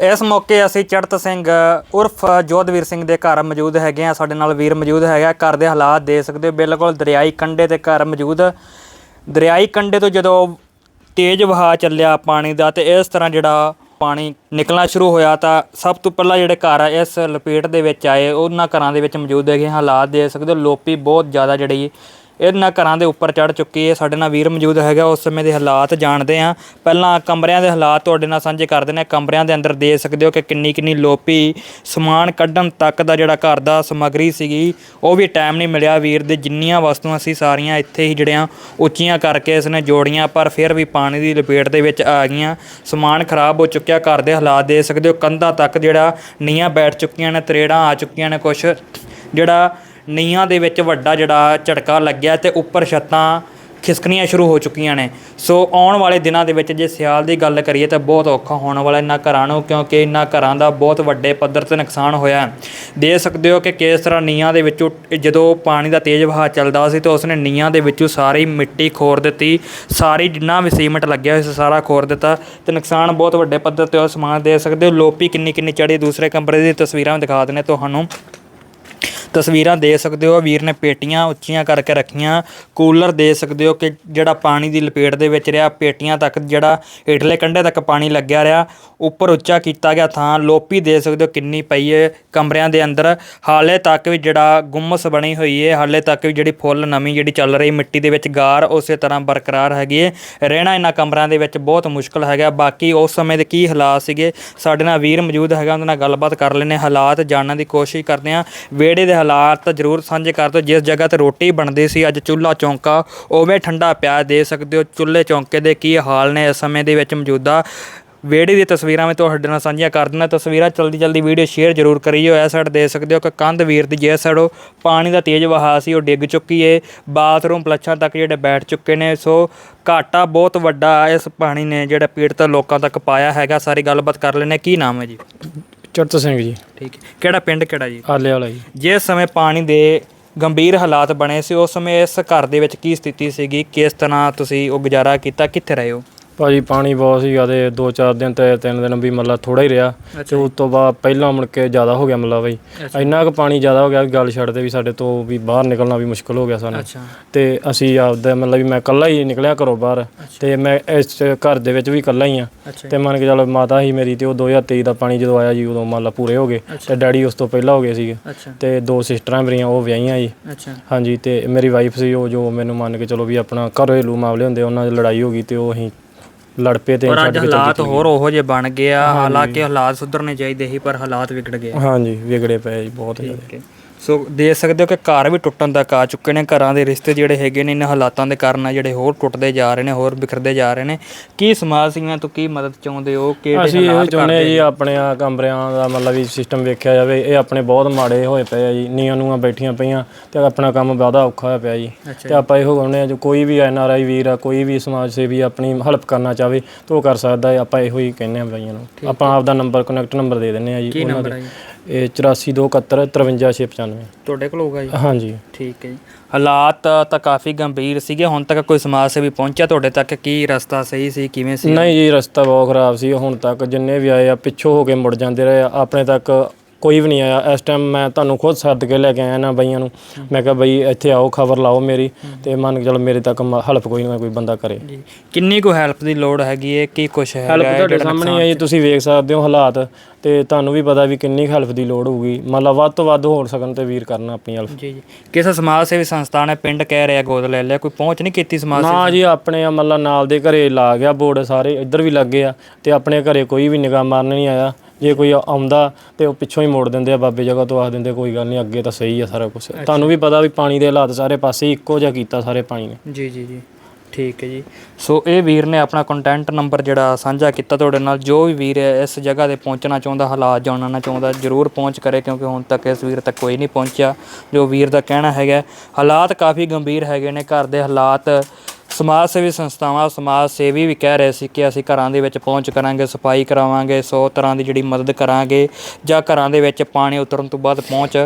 ਇਸ ਮੌਕੇ ਅਸੀਂ ਚੜਤ ਸਿੰਘ, ਉਰਫ ਜੋਧਵੀਰ ਸਿੰਘ ਦੇ ਘਰ ਮੌਜੂਦ ਹੈਗੇ ਆ ਸਾਡੇ ਨਾਲ ਵੀਰ ਮੌਜੂਦ ਹੈਗਾ। ਘਰ ਦੇ ਹਾਲਾਤ ਦੇ ਸਕਦੇ ਹੋ। ਬਿਲਕੁਲ ਦਰਿਆਈ ਕੰਢੇ ਤੇ ਘਰ ਮੌਜੂਦ। ਦਰਿਆਈ ਕੰਢੇ ਤੋਂ ਜਦੋਂ ਤੇਜ਼ ਵਹਾਅ ਚੱਲਿਆ ਪਾਣੀ ਦਾ ਤੇ ਇਸ ਤਰ੍ਹਾਂ ਜਿਹੜਾ ਪਾਣੀ ਨਿਕਲਣਾ ਸ਼ੁਰੂ ਹੋਇਆ ਤਾਂ ਸਭ ਤੋਂ ਪਹਿਲਾਂ ਜਿਹੜੇ ਘਰ ਆ, ਇਸ ਲਪੇਟ ਦੇ ਵਿੱਚ ਆਏ। ਉਹਨਾਂ ਘਰਾਂ ਦੇ ਵਿੱਚ ਮੌਜੂਦ ਹੈਗੇ ਹਾਲਾਤ ਦੇ ਸਕਦੇ ਹੋ। ਲੋਪੀ ਬਹੁਤ ਜ਼ਿਆਦਾ ਜਿਹੜੀ ਇਹਨਾਂ ਘਰਾਂ ਦੇ ਉੱਪਰ ਚੜ ਚੁੱਕੀ ਹੈ। ਸਾਡੇ ਨਾਲ ਵੀਰ ਮੌਜੂਦ ਹੈਗਾ, ਉਸ ਸਮੇਂ ਦੇ ਹਾਲਾਤ ਜਾਣਦੇ ਆ ਪਹਿਲਾਂ ਕਮਰਿਆਂ ਦੇ ਹਾਲਾਤ ਤੁਹਾਡੇ ਨਾਲ ਸਾਂਝੇ ਕਰਦੇ ਨੇ ਕਮਰਿਆਂ ਦੇ ਅੰਦਰ ਦੇ ਸਕਦੇ ਹੋ ਕਿ ਕਿੰਨੀ ਕਿੰਨੀ ਲੋਪੀ ਸਮਾਨ ਕੱਢਣ ਤੱਕ ਦਾ ਜਿਹੜਾ ਘਰ ਦਾ ਸਮੱਗਰੀ ਸੀਗੀ, ਉਹ ਵੀ ਟਾਈਮ ਨਹੀਂ ਮਿਲਿਆ। ਵੀਰ ਦੇ ਜਿੰਨੀਆਂ ਵਸਤੂਆਂ ਸੀ, ਸਾਰੀਆਂ ਇੱਥੇ ਹੀ ਜਿਹੜੀਆਂ ਉੱਚੀਆਂ ਕਰਕੇ ਇਸਨੇ ਜੋੜੀਆਂ, ਪਰ ਫਿਰ ਵੀ ਪਾਣੀ ਦੀ ਲਪੇਟ ਦੇ ਵਿੱਚ ਆ ਗਈਆਂ। ਸਮਾਨ ਖਰਾਬ ਹੋ ਚੁੱਕਿਆ। ਘਰ ਦੇ ਹਾਲਾਤ ਦੇ ਸਕਦੇ ਹੋ, ਕੰਧਾਂ ਤੱਕ ਜਿਹੜਾ ਨੀਆਂ ਬੈਠ ਚੁੱਕੀਆਂ ਨੇ, ਤਰੇੜਾਂ ਆ ਚੁੱਕੀਆਂ ਨੇ ਕੁਝ ਜਿਹੜਾ ਨੀਹਾਂ ਦੇ ਵਿੱਚ ਵੱਡਾ ਜਿਹੜਾ ਝਟਕਾ ਲੱਗਿਆ ਤੇ ਉੱਪਰ ਛੱਤਾਂ ਖਿਸਕਣੀਆਂ ਸ਼ੁਰੂ ਹੋ ਚੁੱਕੀਆਂ ਨੇ। ਸੋ ਆਉਣ ਵਾਲੇ ਦਿਨਾਂ ਦੇ ਵਿੱਚ ਜੇ ਸਿਆਲ ਦੀ ਗੱਲ ਕਰੀਏ ਤਾਂ ਬਹੁਤ ਔਖਾ ਹੋਣ ਵਾਲਾ ਇਹਨਾਂ ਘਰਾਂ ਨੂੰ, ਕਿਉਂਕਿ ਇਹਨਾਂ ਘਰਾਂ ਦਾ ਬਹੁਤ ਵੱਡੇ ਪੱਧਰ ਤੇ ਨੁਕਸਾਨ ਹੋਇਆ। ਹੈ। ਦੇ ਸਕਦੇ ਹੋ ਕਿ ਕਿਸ ਤਰ੍ਹਾਂ ਨੀਹਾਂ ਦੇ ਵਿੱਚੋਂ ਜਦੋਂ ਪਾਣੀ ਦਾ ਤੇਜ਼ ਵਹਾਅ ਚੱਲਦਾ ਸੀ ਤਾਂ ਉਸਨੇ ਨੀਹਾਂ ਦੇ ਵਿੱਚੋਂ ਸਾਰੀ ਮਿੱਟੀ ਖੋਰ ਦਿੱਤੀ। ਸਾਰੀ ਜਿੰਨਾ ਵੀ ਸੀਮੈਂਟ ਲੱਗਿਆ ਹੋਇਆ ਸੀ ਸਾਰਾ ਖੋਰ ਦਿੱਤਾ ਤੇ ਨੁਕਸਾਨ ਬਹੁਤ ਵੱਡੇ ਪੱਧਰ ਤੇ ਉਹ ਸਮਾਨ ਦੇ ਸਕਦੇ ਹੋ। ਲੋਪੀ ਕਿੰਨੀ ਕਿੰਨੀ ਚੜੀ ਦੂਸਰੇ ਕਮਰੇ ਦੀ ਤਸਵੀਰਾਂ ਦਿਖਾ ਦਿੰਦੇ ਤੁਹਾਨੂੰ। ਤਸਵੀਰਾਂ ਦੇ ਸਕਦੇ ਹੋ। ਵੀਰ ਨੇ ਪੇਟੀਆਂ ਉੱਚੀਆਂ ਕਰਕੇ ਰੱਖੀਆਂ। ਕੂਲਰ ਦੇ ਸਕਦੇ ਹੋ ਕਿ ਜਿਹੜਾ ਪਾਣੀ ਦੀ ਲਪੇਟ ਦੇ ਵਿੱਚ ਰਿਹਾ। ਪੇਟੀਆਂ ਤੱਕ ਜਿਹੜਾ ਹੇਠਲੇ ਕੰਢੇ ਤੱਕ ਪਾਣੀ ਲੱਗਿਆ ਰਿਹਾ। ਉੱਪਰ ਉੱਚਾ ਕੀਤਾ ਗਿਆ ਥਾਂ। ਲੋਪੀ ਦੇ ਸਕਦੇ ਹੋ ਕਿੰਨੀ ਪਈ ਹੈ ਕਮਰਿਆਂ ਦੇ ਅੰਦਰ। ਹਾਲੇ ਤੱਕ ਵੀ ਜਿਹੜਾ ਗੁੰਮਸ ਬਣੀ ਹੋਈ ਹੈ ਹਾਲੇ ਤੱਕ ਵੀ ਜਿਹੜੀ ਫੁੱਲ ਨਵੀਂ ਜਿਹੜੀ ਚੱਲ ਰਹੀ ਮਿੱਟੀ ਦੇ ਵਿੱਚ ਗਾਰ ਉਸੇ ਤਰ੍ਹਾਂ ਬਰਕਰਾਰ ਹੈਗੀ ਹੈ ਰਹਿਣਾ ਇਹਨਾਂ ਕਮਰਿਆਂ ਦੇ ਵਿੱਚ ਬਹੁਤ ਮੁਸ਼ਕਲ ਹੈਗਾ। ਬਾਕੀ ਉਸ ਸਮੇਂ ਦੇ ਕੀ ਹਾਲਾਤ ਸੀਗੇ? ਸਾਡੇ ਨਾਲ ਵੀਰ ਮੌਜੂਦ ਹੈਗਾ। ਉਹਨਾਂ ਨਾਲ ਗੱਲਬਾਤ ਕਰ ਲੈਨੇ ਹਾਲਾਤ ਜਾਣਨ ਦੀ ਕੋਸ਼ਿਸ਼ ਕਰਦੇ ਹਾਂ। ਵਿਹੜੇ ਦੇ ਹਾਲਾਤ ਜ਼ਰੂਰ ਸਾਂਝੇ ਕਰ ਦਿਓ। ਜਿਸ ਜਗ੍ਹਾ ਤੇ ਰੋਟੀ ਬਣਦੀ ਸੀ, ਅੱਜ ਚੁੱਲ੍ਹਾ ਚੌਂਕਾ, ਉਵੇਂ ਠੰਡਾ ਪਿਆ ਦੇ ਸਕਦੇ ਹੋ। ਚੁੱਲ੍ਹੇ ਚੌਂਕੇ ਦੇ ਕੀ ਹਾਲ ਨੇ? ਇਸ ਸਮੇਂ ਦੇ ਵਿੱਚ ਮੌਜੂਦਾ ਵਿਹੜੇ ਦੀ ਤਸਵੀਰਾਂ ਮੈਂ ਤੁਹਾਡੇ ਨਾਲ ਸਾਂਝੀਆਂ ਕਰ ਦਿੰਦਾ। ਤਸਵੀਰਾਂ ਜਲਦੀ ਜਲਦੀ ਵੀਡੀਓ ਸ਼ੇਅਰ ਜ਼ਰੂਰ ਕਰਿਓ। ਇਸ ਸਾਈਡ ਦੇ ਸਕਦੇ ਹੋ ਕਿ ਕੰਧ ਵੀਰ ਦੀ ਜੇ ਸਾਈਡ ਉਹ ਪਾਣੀ ਦਾ ਤੇਜ਼ ਵਹਾਅ ਸੀ, ਉਹ ਡਿੱਗ ਚੁੱਕੀ ਏ। ਬਾਥਰੂਮ ਪਲੱਛਾਂ ਤੱਕ ਜਿਹੜੇ ਬੈਠ ਚੁੱਕੇ ਨੇ, ਸੋ ਘਾਟਾ ਬਹੁਤ ਵੱਡਾ ਇਸ ਪਾਣੀ ਨੇ ਜਿਹੜਾ ਪੀੜਤ ਲੋਕਾਂ ਤੱਕ ਪਾਇਆ ਹੈਗਾ। ਸਾਰੀ ਗੱਲਬਾਤ ਕਰ ਲੈਨੇ ਕੀ ਨਾਮ ਹੈ ਜੀ? ਚੜਤ ਸਿੰਘ ਜੀ। ਠੀਕ ਹੈ। ਕਿਹੜਾ ਪਿੰਡ ਕਿਹੜਾ ਜੀ? ਆਲੇ ਵਾਲਾ ਜੀ। ਜਿਸ ਸਮੇਂ ਪਾਣੀ ਦੇ ਗੰਭੀਰ ਹਾਲਾਤ ਬਣੇ ਸੀ ਉਸ ਸਮੇਂ ਇਸ ਘਰ ਦੇ ਵਿੱਚ ਕੀ ਸਥਿਤੀ ਸੀਗੀ? ਕਿਸ ਤਰ੍ਹਾਂ ਤੁਸੀਂ ਉਹ ਗੁਜ਼ਾਰਾ ਕੀਤਾ? ਕਿੱਥੇ ਰਹੇ ਹੋ? ਭਾਜੀ ਪਾਣੀ ਬਹੁਤ ਸੀਗਾ ਤੇ 2-4 ਦਿਨ ਤੇ 3 ਦਿਨ ਵੀ ਮਤਲਬ ਥੋੜਾ ਹੀ ਰਿਹਾ ਤੇ ਉਸ ਤੋਂ ਬਾਅਦ ਪਹਿਲਾਂ ਮੁੜ ਕੇ ਜ਼ਿਆਦਾ ਹੋ ਗਿਆ ਮਤਲਬ ਬਈ। ਇੰਨਾ ਕੁ ਪਾਣੀ ਜ਼ਿਆਦਾ ਹੋ ਗਿਆ ਵੀ ਗੱਲ ਛੱਡਦੇ ਵੀ ਸਾਡੇ ਤੋਂ ਵੀ ਬਾਹਰ ਨਿਕਲਣਾ ਵੀ ਮੁਸ਼ਕਲ ਹੋ ਗਿਆ ਸਾਨੂੰ। ਤੇ ਅਸੀਂ ਆਪਦਾ ਮਤਲਬ ਵੀ ਮੈਂ ਇਕੱਲਾ ਹੀ ਨਿਕਲਿਆ ਘਰੋਂ ਬਾਹਰ ਤੇ ਮੈਂ ਇਸ ਘਰ ਦੇ ਵਿੱਚ ਵੀ ਇਕੱਲਾ ਹੀ ਆ। ਤੇ ਮੰਨ ਕੇ ਚੱਲ ਮਾਤਾ ਹੀ ਮੇਰੀ ਤੇ ਉਹ 2023 ਦਾ ਪਾਣੀ ਜਦੋਂ ਆਇਆ ਜੀ ਉਦੋਂ ਮੰਨ ਲਾ ਪੂਰੇ ਹੋ ਗਏ ਤੇ ਡੈਡੀ ਉਸ ਤੋਂ ਪਹਿਲਾਂ ਹੋ ਗਏ ਸੀਗੇ। ਤੇ ਦੋ ਸਿਸਟਰਾਂ ਮੇਰੀਆਂ ਉਹ ਵਿਆਹੀਆਂ ਜੀ। ਹਾਂਜੀ ਤੇ ਮੇਰੀ ਵਾਈਫ ਸੀ ਉਹ ਜੋ ਮੈਨੂੰ ਮੰਨ ਕੇ ਚਲੋ ਵੀ ਆਪਣਾ ਘਰੇਲੂ ਮਾਮਲੇ ਹੁੰਦੇ ਉਹਨਾਂ ਦੀ ਲੜਾਈ ਹੋ ਗਈ ਤੇ ਉਹ ਅਸੀਂ ਲੜ ਪਏ ਤੇ ਪਰ ਛੱਡ ਅੱਜ ਕੇ ਚੱਲ ਹਾਲਾਤ ਹੋਰ ਉਹੋ ਜਿਹੇ ਬਣ ਗਏ ਆ। ਹਾਲਾਂਕਿ ਹਾਲਾਤ ਸੁਧਰਨੇ ਚਾਹੀਦੇ ਸੀ ਪਰ ਹਾਲਾਤ ਵਿਗੜ ਗਏ। ਹਾਂਜੀ ਵਿਗੜੇ ਪਏ ਜੀ ਬਹੁਤ ਜ਼ਿਆਦਾ। ਠੀਕ ਹੈ। ਸੋ ਦੇਖ ਸਕਦੇ ਹੋ ਕਿ ਘਰ ਵੀ ਟੁੱਟਣ ਤੱਕ ਆ ਚੁੱਕੇ ਨੇ ਘਰਾਂ ਦੇ ਰਿਸ਼ਤੇ ਜਿਹੜੇ ਹੈਗੇ ਨੇ ਇਹਨਾਂ ਹਾਲਾਤਾਂ ਦੇ ਕਾਰਨ ਆ ਜਿਹੜੇ ਹੋਰ ਟੁੱਟਦੇ ਜਾ ਰਹੇ ਨੇ ਹੋਰ ਬਿਖਰਦੇ ਜਾ ਰਹੇ ਨੇ। ਕੀ ਸਮਾਜ ਸੇਵੀਆਂ ਤੋਂ ਕੀ ਮਦਦ ਚਾਹੁੰਦੇ ਹੋ? ਕਿਹੜੇ ਅਸੀਂ ਇਹ ਚਾਹੁੰਦੇ ਹਾਂ ਜੀ ਆਪਣੇ ਆ ਕਮਰਿਆਂ ਦਾ ਮਤਲਬ ਵੀ ਸਿਸਟਮ ਵੇਖਿਆ ਜਾਵੇ ਇਹ ਆਪਣੇ ਬਹੁਤ ਮਾੜੇ ਹੋਏ ਪਏ ਆ ਜੀ ਨੀਆਂ ਨੂਆਂ ਬੈਠੀਆਂ ਪਈਆਂ ਤੇ ਆਪਣਾ ਕੰਮ ਜ਼ਿਆਦਾ ਔਖਾ ਹੋਇਆ ਪਿਆ ਜੀ। ਤੇ ਆਪਾਂ ਇਹੋ ਕਹਿੰਦੇ ਆ ਜੋ ਕੋਈ ਵੀ ਐਨ ਆਰ ਆਈ ਵੀਰ ਆ ਕੋਈ ਵੀ ਸਮਾਜ ਸੇਵੀ ਆਪਣੀ ਹੈਲਪ ਕਰਨਾ ਚਾਹਵੇ ਤਾਂ ਉਹ ਕਰ ਸਕਦਾ ਹੈ ਆਪਾਂ ਇਹੋ ਹੀ ਕਹਿੰਦੇ ਆ ਭਾਈਆਂ ਨੂੰ। ਆਪਾਂ ਆਪਦਾ ਨੰਬਰ ਕਨੈਕਟ ਨੰਬਰ ਦੇ ਦਿੰਨੇ ਆ ਜੀ ਕੀ ਨੰਬਰ ਹੈ ਜੀ? ਇਹ 8421 53695 ਤੁਹਾਡੇ ਕੋਲ ਹੋਊਗਾ ਜੀ? ਹਾਂਜੀ। ਠੀਕ ਹੈ ਜੀ। ਹਾਲਾਤ ਤਾਂ ਕਾਫੀ ਗੰਭੀਰ ਸੀਗੇ ਹੁਣ ਤੱਕ ਕੋਈ ਸਮਾਜ ਸੇਵੀ ਪਹੁੰਚਿਆ ਤੁਹਾਡੇ ਤੱਕ? ਕੀ ਰਸਤਾ ਸਹੀ ਸੀ ਕਿਵੇਂ ਸੀ? ਨਹੀਂ ਜੀ ਰਸਤਾ ਬਹੁਤ ਖਰਾਬ ਸੀ। ਹੁਣ ਤੱਕ ਜਿੰਨੇ ਵੀ ਆਏ ਆ ਪਿੱਛੋਂ ਹੋ ਕੇ ਮੁੜ ਜਾਂਦੇ ਰਹੇ ਆ। ਆਪਣੇ ਤੱਕ ਕੋਈ ਵੀ ਨਹੀਂ ਆਇਆ। ਇਸ ਟਾਈਮ ਮੈਂ ਤੁਹਾਨੂੰ ਖੁਦ ਸੱਦ ਕੇ ਲੈ ਕੇ ਆਇਆ ਨਾ ਬਈਆਂ ਨੂੰ। ਮੈਂ ਕਿਹਾ ਬਈ ਇੱਥੇ ਆਓ ਖਬਰ ਲਾਓ ਮੇਰੀ। ਤੇ ਮੰਨ ਕੇ ਚਲੋ ਮੇਰੇ ਤੱਕ ਹੈਲਪ ਕੋਈ ਨਾ ਕੋਈ ਬੰਦਾ ਕਰੇ। ਜੀ। ਕਿੰਨੀ ਕੁ ਹੈਲਪ ਦੀ ਲੋੜ ਹੈਗੀ ਹੈ ਕੀ ਕੁਛ ਹੈਗਾ ਹੈਲਪ ਹੈ ਤੁਹਾਡੇ ਜਿਹੜਾ ਸਾਹਮਣੇ ਆ ਜੀ ਤੁਸੀਂ ਵੇਖ ਸਕਦੇ ਹੋ ਹਾਲਾਤ। ਤੇ ਤੁਹਾਨੂੰ ਵੀ ਪਤਾ ਵੀ ਕਿੰਨੀ ਹੈਲਪ ਦੀ ਲੋੜ ਹੋਊਗੀ। ਮਤਲਬ ਵੱਧ ਤੋਂ ਵੱਧ ਹੋ ਸਕਣ ਤੇ ਵੀਰ ਕਰਨਾ ਆਪਣੀ ਹੈਲਪ ਜੀ ਜੀ। ਕਿਸੇ ਸਮਾਜ ਸੇਵੀ ਸੰਸਥਾ ਨੇ ਪਿੰਡ ਕਹਿ ਰਿਹਾ ਗੋਦ ਲੈ ਲਿਆ। ਕੋਈ ਪਹੁੰਚ ਨਹੀਂ ਕੀਤੀ ਸਮਾਜ ਨਾ ਜੀ ਆਪਣੇ ਆ ਮਤਲਬ ਨਾਲ ਦੇ ਘਰੇ ਲਾ ਗਿਆ ਬੋਰਡ ਸਾਰੇ। ਇੱਧਰ ਵੀ ਲੱਗੇ ਆ। ਤੇ ਆਪਣੇ ਘਰੇ ਕੋਈ ਵੀ ਨਿਗਾਹ ਮਾਰਨ ਨਹੀਂ ਆਇਆ। ਜੇ ਕੋਈ ਆਉਂਦਾ ਤੇ ਉਹ ਪਿੱਛੋਂ ਹੀ ਮੋੜ ਦਿੰਦੇ ਆ ਬਾਬੇ ਜਗ੍ਹਾ ਤੋਂ ਆਖ ਦਿੰਦੇ ਕੋਈ ਗੱਲ ਨਹੀਂ ਅੱਗੇ ਤਾਂ ਸਹੀ ਆ ਸਾਰਾ ਕੁਝ ਤੁਹਾਨੂੰ ਵੀ ਪਤਾ ਵੀ ਪਾਣੀ ਦੇ ਹਾਲਾਤ ਸਾਰੇ ਪਾਸੇ ਇੱਕੋ ਜਿਹਾ ਕੀਤਾ ਸਾਰੇ ਪਾਣੀ ਨੇ। ਜੀ ਜੀ ਜੀ। ਠੀਕ ਹੈ ਜੀ। ਸੋ ਇਹ ਵੀਰ ਨੇ ਆਪਣਾ ਕੰਟੈਂਟ ਨੰਬਰ ਜਿਹੜਾ ਸਾਂਝਾ ਕੀਤਾ ਤੁਹਾਡੇ ਨਾਲ ਜੋ ਵੀ ਵੀਰ ਹੈ ਇਸ ਜਗ੍ਹਾ ਤੇ ਪਹੁੰਚਣਾ ਚਾਹੁੰਦਾ ਹਾਲਾਤ ਜਾਣਨਾ ਚਾਹੁੰਦਾ ਜਰੂਰ ਪਹੁੰਚ ਕਰੇ ਕਿਉਂਕਿ ਹੁਣ ਤੱਕ ਇਸ ਵੀਰ ਤੱਕ ਕੋਈ ਨਹੀਂ ਪਹੁੰਚਿਆ ਜੋ ਵੀਰ ਦਾ ਕਹਿਣਾ ਹੈਗਾ ਹਾਲਾਤ ਕਾਫੀ ਗੰਭੀਰ ਹੈਗੇ ਨੇ ਘਰ ਦੇ ਹਾਲਾਤ ਸਮਾਜ ਸੇਵੀ ਸੰਸਥਾਵਾਂ, ਸਮਾਜ ਸੇਵੀ ਵੀ ਕਹਿ ਰਹੇ ਸੀ ਕਿ ਅਸੀਂ ਘਰਾਂ ਦੇ ਵਿੱਚ ਪਹੁੰਚ ਕਰਾਂਗੇ, ਸਫ਼ਾਈ ਕਰਾਵਾਂਗੇ, ਸੌ ਤਰ੍ਹਾਂ ਦੀ ਜਿਹੜੀ ਮਦਦ ਕਰਾਂਗੇ ਜਾਂ ਘਰਾਂ ਦੇ ਵਿੱਚ ਪਾਣੀ ਉਤਰਨ ਤੋਂ ਬਾਅਦ ਪਹੁੰਚ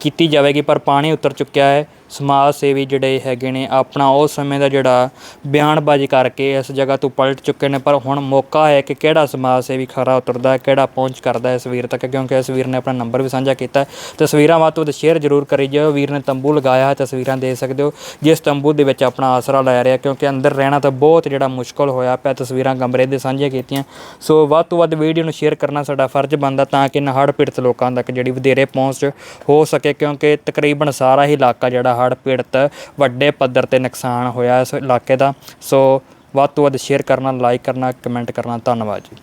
ਕੀਤੀ ਜਾਵੇਗੀ ਪਰ ਪਾਣੀ ਉਤਰ ਚੁੱਕਿਆ ਹੈ। ਸਮਾਜ ਸੇਵੀ ਜਿਹੜੇ ਹੈਗੇ ਨੇ ਆਪਣਾ ਉਸ ਸਮੇਂ ਦਾ ਜਿਹੜਾ ਬਿਆਨਬਾਜ਼ੀ ਕਰਕੇ ਇਸ ਜਗ੍ਹਾ ਤੋਂ ਪਲਟ ਚੁੱਕੇ ਨੇ ਪਰ ਹੁਣ ਮੌਕਾ ਹੈ ਕਿ ਕਿਹੜਾ ਸਮਾਜ ਸੇਵੀ ਖਰਾ ਉਤਰਦਾ ਹੈ, ਕਿਹੜਾ ਪਹੁੰਚ ਕਰਦਾ ਹੈ ਇਸ ਵੀਰ ਤੱਕ ਕਿਉਂਕਿ ਇਸ ਵੀਰ ਨੇ ਆਪਣਾ ਨੰਬਰ ਵੀ ਸਾਂਝਾ ਕੀਤਾ ਤਸਵੀਰਾਂ ਵੱਧ ਤੋਂ ਵੱਧ ਸ਼ੇਅਰ ਜ਼ਰੂਰ ਕਰੀ ਜਾਓ। ਵੀਰ ਨੇ ਤੰਬੂ ਲਗਾਇਆ ਹੈ ਤਸਵੀਰਾਂ ਦੇਖ ਸਕਦੇ ਹੋ ਜਿਸ ਤੰਬੂ ਦੇ ਵਿੱਚ ਆਪਣਾ ਆਸਰਾ ਲੈ ਰਿਹਾ ਕਿਉਂਕਿ ਅੰਦਰ ਰਹਿਣਾ ਤਾਂ ਬਹੁਤ ਜਿਹੜਾ ਮੁਸ਼ਕਲ ਹੋਇਆ ਪਿਆ ਤਸਵੀਰਾਂ ਕਮਰੇ ਦੇ ਸਾਂਝੀਆਂ ਕੀਤੀਆਂ। ਸੋ ਵੱਧ ਤੋਂ ਵੱਧ ਵੀਡੀਓ ਨੂੰ ਸ਼ੇਅਰ ਕਰਨਾ ਸਾਡਾ ਫਰਜ਼ ਬਣਦਾ ਤਾਂ ਕਿ ਨਹਾੜ ਪੀੜਤ ਲੋਕਾਂ ਤੱਕ ਜਿਹੜੀ ਵਧੇਰੇ ਪਹੁੰਚ ਹੋ ਸਕੇ। ਕਿਉਂਕਿ ਤਕਰੀਬਨ ਸਾਰਾ ਹੀ ਇਲਾਕਾ ਜਿਹੜਾ ਹੜ੍ਹ ਪੀੜਤ ਵੱਡੇ ਪੱਧਰ ਤੇ ਨੁਕਸਾਨ ਹੋਇਆ ਇਸ ਇਲਾਕੇ ਦਾ। ਸੋ ਵੱਧ ਤੋਂ ਵੱਧ ਸ਼ੇਅਰ ਕਰਨਾ ਲਾਈਕ ਕਰਨਾ ਕਮੈਂਟ ਕਰਨਾ। ਧੰਨਵਾਦ ਜੀ।